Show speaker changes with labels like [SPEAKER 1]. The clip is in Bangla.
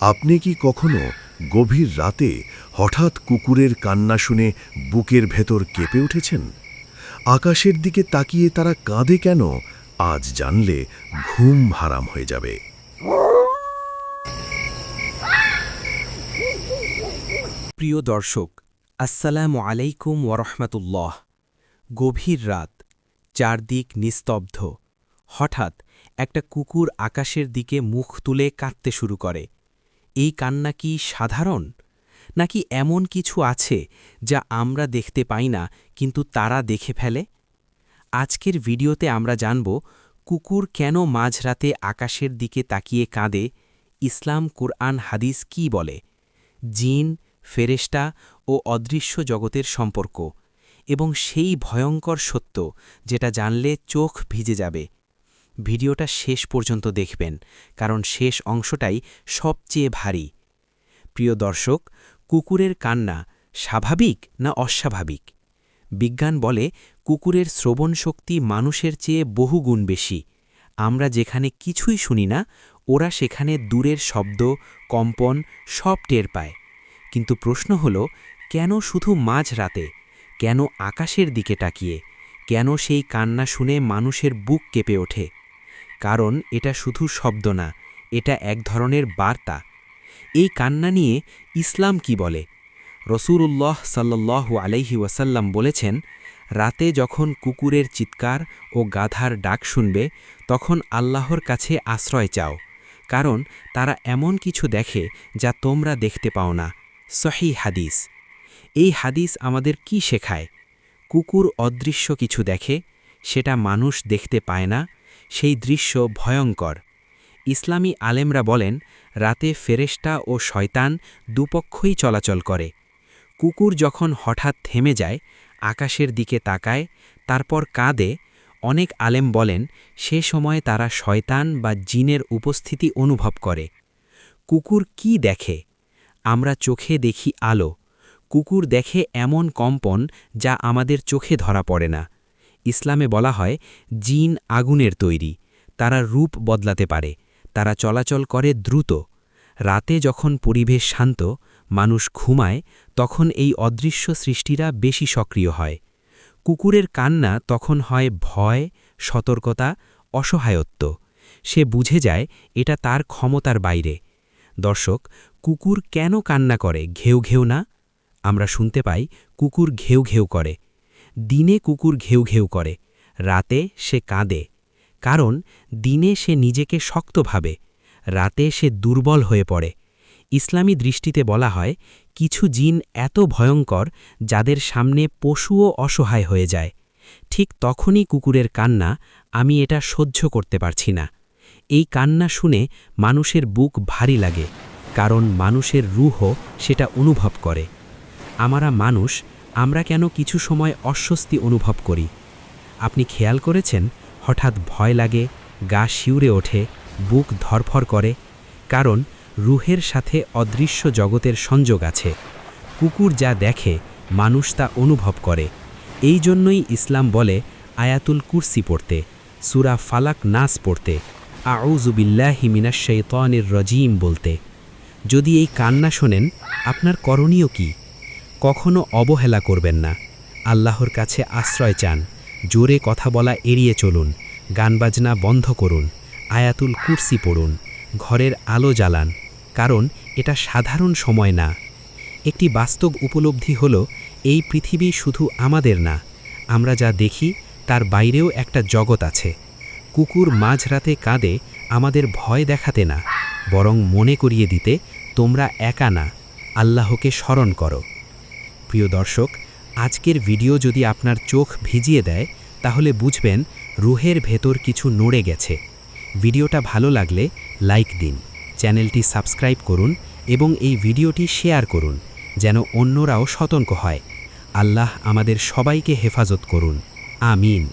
[SPEAKER 1] আপনি কি কখনো গভীর রাতে হঠাৎ কুকুরের কান্না শুনে বুকের ভেতর কেঁপে উঠেছেন? আকাশের দিকে তাকিয়ে তারা কাঁদে কেন? আজ জানলে ঘুম হারাম হয়ে যাবে।
[SPEAKER 2] প্রিয় দর্শক, আসসালামু আলাইকুম ওরহমতুল্লাহ গভীর রাত, চারদিক নিস্তব্ধ। হঠাৎ একটা কুকুর আকাশের দিকে মুখ তুলে কাঁদতে শুরু করে। এই কান্না কি সাধারণ? নাকি এমন কিছু আছে যা আমরা দেখতে পাই না, কিন্তু তারা দেখে ফেলে? আজকের ভিডিওতে আমরা জানব, কুকুর কেন মাঝরাতে আকাশের দিকে তাকিয়ে কাঁদে? ইসলাম কুরআন হাদিস কি বলে? জিন, ফেরেশতা ও অদৃশ্য জগতের সম্পর্ক এবং সেই ভয়ঙ্কর সত্য যেটা জানলে চোখ ভিজে যাবে। ভিডিওটা শেষ পর্যন্ত দেখবেন, কারণ শেষ অংশটাই সবচেয়ে ভারী। প্রিয় দর্শক, কুকুরের কান্না স্বাভাবিক না অস্বাভাবিক? বিজ্ঞান বলে কুকুরের শ্রবণ শক্তি মানুষের চেয়ে বহুগুণ বেশি। আমরা যেখানে কিছুই শুনি না, ওরা সেখানে দূরের শব্দ, কম্পন সব টের পায়। কিন্তু প্রশ্ন হল, কেন শুধু মাঝ রাতে কেন আকাশের দিকে তাকিয়ে? কেন সেই কান্না শুনে মানুষের বুক কেঁপে ওঠে? কারণ এটা শুধু শব্দ না, এটা এক ধরনের বার্তা। এই কান্না নিয়ে ইসলাম কি বলে? রসুরুল্লাহ সাল্লাল্লাহু আলাইহি ওয়াসাল্লাম বলেছেন, রাতে যখন কুকুরের চিৎকার ও গাধার ডাক শুনবে, তখন আল্লাহর কাছে আশ্রয় চাও, কারণ তারা এমন কিছু দেখে যা তোমরা দেখতে পাও না। সহি হাদিস। এই হাদিস আমাদের কি শেখায়? কুকুর অদৃশ্য কিছু দেখে, সেটা মানুষ দেখতে পায় না সেই দৃশ্য ভয়ঙ্কর। ইসলামী আলেমরা বলেন, রাতে ফেরেশতা ও শয়তান দুপক্ষই চলাচল করে। কুকুর যখন হঠাৎ থেমে যায়, আকাশের দিকে তাকায়, তারপর কাঁদে, অনেক আলেম বলেন, সে সময় তারা শয়তান বা জিনের উপস্থিতি অনুভব করে। কুকুর কি দেখে? আমরা চোখে দেখি আলো। কুকুর দেখে এমন কম্পন যা আমাদের চোখে ধরা পড়ে না। ইসলামে বলা হয়, জিন আগুনের তৈরি। তারা রূপ বদলাতে পারে, তারা চলাচল করে দ্রুত। রাতে যখন পরিবেশ শান্ত, মানুষ ঘুমায়, তখন এই অদৃশ্য সৃষ্টিরা বেশি সক্রিয় হয়। কুকুরের কান্না তখন হয় ভয়, সতর্কতা, অসহায়ত্ব। সে বুঝে যায়, এটা তার ক্ষমতার বাইরে। দর্শক, কুকুর কেন কান্না করে, ঘেউ ঘেউ না? আমরা শুনতে পাই, কুকুর ঘেউ ঘেউ করে। দিনে কুকুর ঘেউ ঘেউ করে, রাতে সে কাঁদে, কারণ দিনে সে নিজেকে শক্ত ভাবে, রাতে সে দুর্বল হয়ে পড়ে। ইসলামী দৃষ্টিতে বলা হয়, কিছু জিন এত ভয়ঙ্কর যাদের সামনে পশুও অসহায় হয়ে যায়। ঠিক তখনই কুকুরের কান্না, আমি এটা সহ্য করতে পারছি না। এই কান্না শুনে মানুষের বুক ভারী লাগে, কারণ মানুষের রুহ সেটা অনুভব করে। আমরা মানুষ আমরা কেন কিছু সময় অস্বস্তি অনুভব করি? আপনি খেয়াল করেছেন? হঠাৎ ভয় লাগে, গা শিউরে ওঠে, বুক ধরফর করে। কারণ, রুহের সাথে অদৃশ্য জগতের সংযোগ আছে। কুকুর যা দেখে, মানুষ তা অনুভব করে। এই জন্যই ইসলাম বলে আয়াতুল কুরসি পড়তে, সুরা ফালাক নাস পড়তে আউজুবিল্লাহি মিনাশৈতনের রজিম বলতে। যদি এই কান্না শোনেন, আপনার করণীয় কি? কখনো অবহেলা করবেন না। আল্লাহর কাছে আশ্রয় চান। জোরে কথা বলা এড়িয়ে চলুন। গানবাজনা বন্ধ করুন। আয়াতুল কুর্সি পড়ুন। ঘরের আলো জ্বালান। কারণ এটা সাধারণ সময় না। একটি বাস্তব উপলব্ধি হল, এই পৃথিবী শুধু আমাদের না। আমরা যা দেখি, তার বাইরেও একটা জগৎ আছে। কুকুর মাঝরাতে কাঁদে, আমাদের ভয় দেখাতে না। বরং মনে করিয়ে দিতে, তোমরা একা না। আল্লাহকে স্মরণ করো। প্রিয় দর্শক, আজকের ভিডিও যদি আপনার চোখ ভিজিয়ে দেয়, তাহলে বুঝবেন রুহের ভেতর কিছু নড়ে গেছে। ভিডিওটা ভালো লাগলে লাইক দিন, চ্যানেলটি সাবস্ক্রাইব করুন এবং এই ভিডিওটি শেয়ার করুন, যেন অন্যরাও সতর্ক হয়। আল্লাহ আমাদের সবাইকে হেফাজত করুন। আমিন।